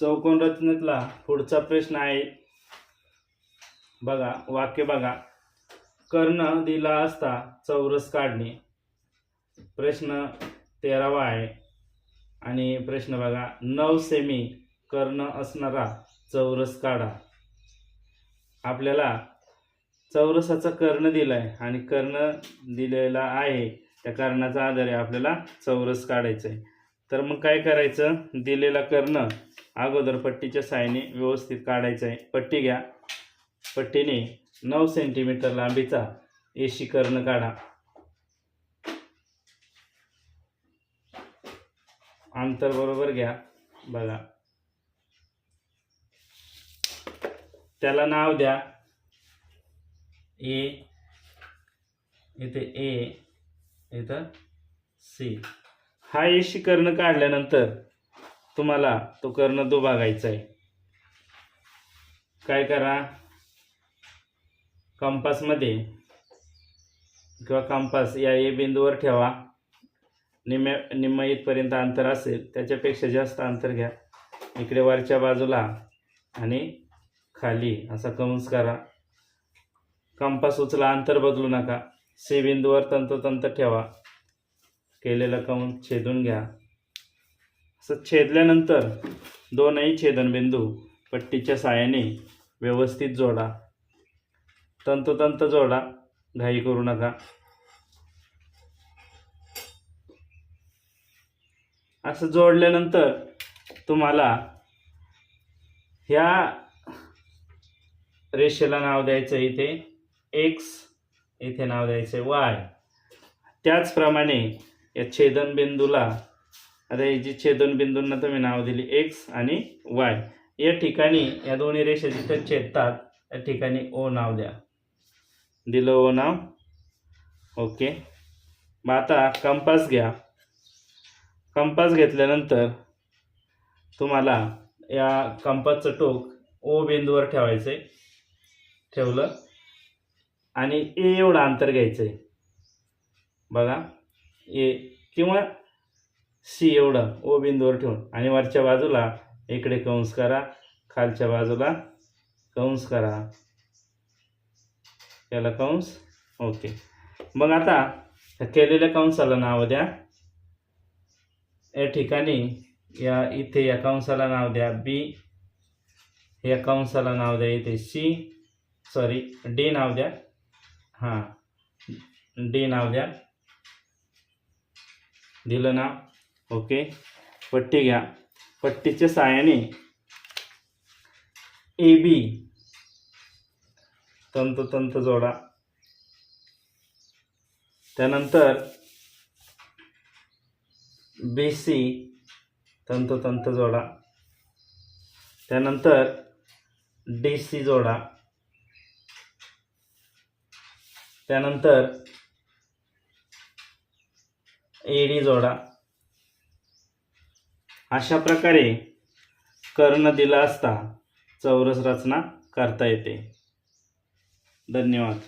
चौकोन रचनेतला पुढचा प्रश्न आहे. बघा वाक्य बघा. कर्ण दिला असता चौरस काढणे. प्रश्न तेरावा आहे. आणि प्रश्न बघा नऊ सेमी कर्ण असणारा चौरस काढा. आपल्याला चौरसाचा कर्ण दिलाय आणि कर्ण दिलेला आहे. त्या कर्णाचा आधारे आपल्याला चौरस काढायचं आहे तर मग काय करायचं? दिलेला कर्ण अगोदर पट्टीच्या साहाय्याने व्यवस्थित काढायचं आहे. पट्टी घ्या. पट्टीने नऊ सेंटीमीटर लांबीचा एशी कर्ण काढा. अंतर बरोबर घ्या. बघा. त्याला नाव द्या. ए. इथे ए. इथं सी हा एशी कर्ण काढल्यानंतर तुम्हाला तो कर्ण दुभागायचा आहे काय करा? कंपासमध्ये किंवा कंपास या ए बिंदूवर ठेवा. निम्या निम्म इथपर्यंत अंतर असेल त्याच्यापेक्षा जास्त अंतर घ्या. इकडे वरच्या बाजूला आणि खाली असा कंस करा. कंपास उचला अंतर बदलू नका. सी बिंदूवर तंतोतंत ठेवा. केलेलं कंस छेदून घ्या. असं छेदल्यानंतर दोनही छेदनबिंदू पट्टीच्या साहाय्याने व्यवस्थित जोडा. तंतोतंत जोडा. घाई करू नका. असं जोडल्यानंतर तुम्हाला ह्या रेषेला नाव द्यायचं इथे. एक्स इथे नाव द्यायचं वाय त्याचप्रमाणे या छेदनबिंदूला आता याची जी छेदनबिंदूंना तुम्ही नाव दिली एक्स आणि वाय या ठिकाणी या दोन्ही रेषा जिथे छेदतात त्या ठिकाणी ओ नाव द्या. दिलं ओ नाव? ओके. मग आता कंपास घ्या. कंपास घेतल्यानंतर तुम्हाला या कंपासचं टोक ओ बिंदूवर ठेवायचं आहे ठेवलं. आणि ए एवढं अंतर घ्यायचं आहे बघा. ए किंवा सी एवढं ओ बिंदूवर ठेवून. आणि वरच्या बाजूला इकडे कंस करा खालच्या बाजूला कंस करा. याला कंस ओके. मग आता केलेल्या कंसाला नाव द्या. या ठिकाणी या इथे या कंसाला नाव द्या. बी या कंसाला नाव द्या इथे. सी सॉरी डी नाव द्या. हां डी नाव द्या. दिलं ना? ओके. पट्टी घ्या. पट्टीच्या साहाय्याने ए बी. तंतोतंत जोडा. त्यानंतर बी सी तंतोतंत जोडा. त्यानंतर डी सी जोडा. त्यानंतर एडी जोडा. अशा प्रकारे कर्ण दिला असता चौरस रचना करता येते. धन्यवाद.